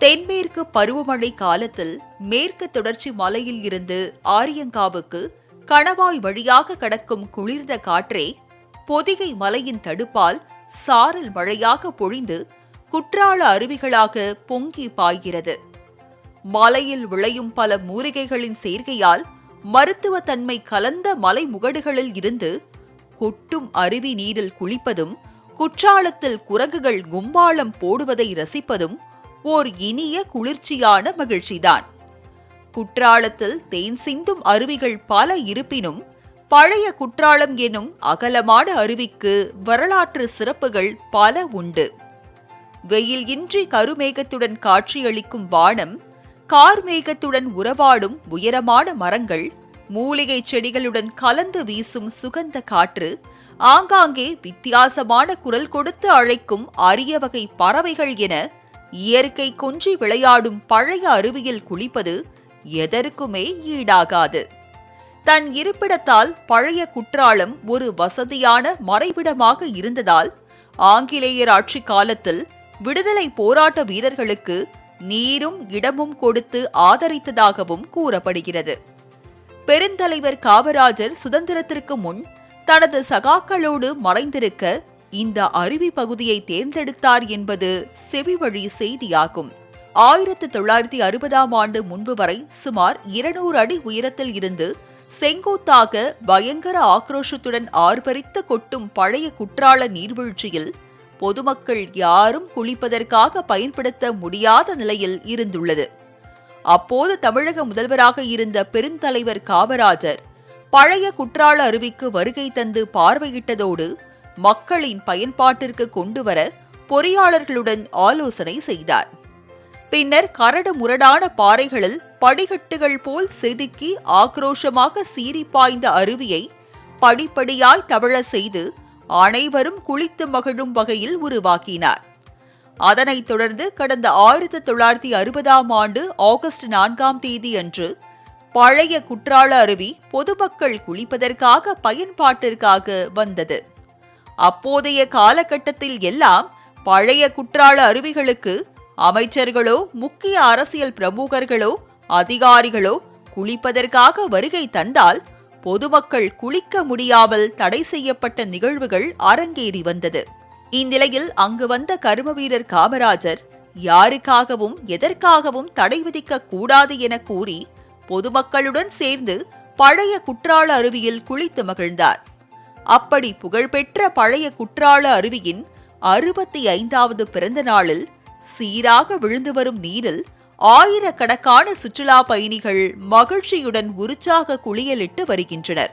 தென்மேற்கு பருவமழை காலத்தில் மேற்கு தொடர்ச்சி மலையில் இருந்து ஆரியங்காவுக்கு கணவாய் வழியாக கடக்கும் குளிர்ந்த காற்றே பொதிகை மலையின் தடுப்பால் சாரல் மழையாக பொழிந்து குற்றால அருவிகளாக பொங்கி பாய்கிறது. மலையில் விளையும் பல மூலிகைகளின் சேர்க்கையால் மருத்துவ தன்மை கலந்த மலை முகடுகளில் இருந்து கொட்டும் அருவி நீரில் குளிப்பதும் குற்றாலத்தில் குரங்குகள் கும்பாளம் போடுவதை ரசிப்பதும் ஓர் இனிய குளிர்ச்சியான மகிழ்ச்சிதான். குற்றாலத்தில் தேன் சிந்தும் அருவிகள் பல இருப்பினும் பழைய குற்றாலம் எனும் அகலமான அருவிக்கு வரலாற்று சிறப்புகள் பல உண்டு. வெயில் இன்றி கருமேகத்துடன் காட்சியளிக்கும் வானம் கார்மேகத்துடன் உறவாடும் உயரமான மரங்கள் மூலிகை செடிகளுடன் கலந்து வீசும் சுகந்த காற்று ஆங்காங்கே வித்தியாசமான குரல் கொடுத்து அழைக்கும் அரிய வகை பறவைகள் என இயற்கை கொஞ்சி விளையாடும் பழைய அருவியில் குளிப்பது எதற்குமே ஈடாகாது. தன் இருப்பிடத்தால் பழைய குற்றாலம் ஒரு வசதியான மறைவிடமாக இருந்ததால் ஆங்கிலேயர் ஆட்சி காலத்தில் விடுதலை போராட்ட வீரர்களுக்கு நீரும் இடமும் கொடுத்து ஆதரித்ததாகவும் கூறப்படுகிறது. பெருந்தலைவர் காமராஜர் சுதந்திரத்திற்கு முன் தனது சகாக்களோடு மறைந்திருக்க இந்த அருவி பகுதியை தேர்ந்தெடுத்தார் என்பது செவிவழி செய்தியாகும். ஆயிரத்து தொள்ளாயிரத்தி அறுபதாம் ஆண்டு முன்பு வரை சுமார் இருநூறு அடி உயரத்தில் இருந்து செங்கோத்தாக பயங்கர ஆக்ரோஷத்துடன் ஆர்ப்பரித்து கொட்டும் பழைய குற்றால நீர்வீழ்ச்சியில் பொதுமக்கள் யாரும் குளிப்பதற்காக பயன்படுத்த முடியாத நிலையில் இருந்துள்ளது. அப்போது தமிழக முதல்வராக இருந்த பெருந்தலைவர் காமராஜர் பழைய குற்றால அருவிக்கு வருகை தந்து பார்வையிட்டதோடு மக்களின் பயன்பாட்டிற்கு கொண்டுவர பொறியாளர்களுடன் ஆலோசனை செய்தார். பின்னர் கரடு முரடான பாறைகளில் படிகட்டுகள் போல் செதுக்கி ஆக்ரோஷமாக சீறி பாய்ந்த அருவியை படிப்படியாய் தவழ செய்து அனைவரும் குளித்து மகிழும் வகையில் உருவாக்கினார். அதனைத் தொடர்ந்து கடந்த ஆயிரத்தி தொள்ளாயிரத்தி அறுபதாம் ஆண்டு ஆகஸ்ட் நான்காம் தேதி அன்று பழைய குற்றால அருவி பொதுமக்கள் குளிப்பதற்காக பயன்பாட்டிற்காக வந்தது. அப்போதைய காலகட்டத்தில் எல்லாம் பழைய குற்றால அருவிகளுக்கு அமைச்சர்களோ முக்கிய அரசியல் பிரமுகர்களோ அதிகாரிகளோ குளிப்பதற்காக வருகை தந்தால் பொதுமக்கள் குளிக்க முடியாமல் தடை செய்யப்பட்ட நிகழ்வுகள் அரங்கேறி வந்தது. இந்நிலையில் அங்கு வந்த கரும வீரர் காமராஜர் யாருக்காகவும் எதற்காகவும் தடை விதிக்க கூடாது என கூறி பொதுமக்களுடன் சேர்ந்து பழைய குற்றால அருவியில் குளித்து மகிழ்ந்தார். அப்படி புகழ்பெற்ற பழைய குற்றால அருவியின் அறுபத்தி ஐந்தாவது பிறந்த நாளில் சீராக விழுந்து வரும் நீரில் ஆயிரக்கணக்கான சுற்றுலா பயணிகள் மகிழ்ச்சியுடன் உற்சாக குளியலிட்டு வருகின்றனர்.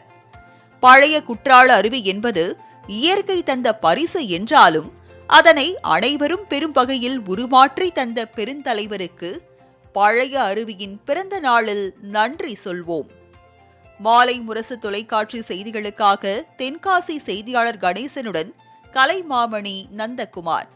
பழைய குற்றால அருவி என்பது இயற்கை தந்த பரிசு என்றாலும் அதனை அனைவரும் பெரும் வகையில் உருமாற்றி தந்த பெருந்தலைவருக்கு பழைய அருவியின் பிறந்த நாளில் நன்றி சொல்வோம். மாலை முரசு தொலைக்காட்சி செய்திகளுக்காக தென்காசி செய்தியாளர் கணேசனுடன் கலைமாமணி நந்தகுமார்.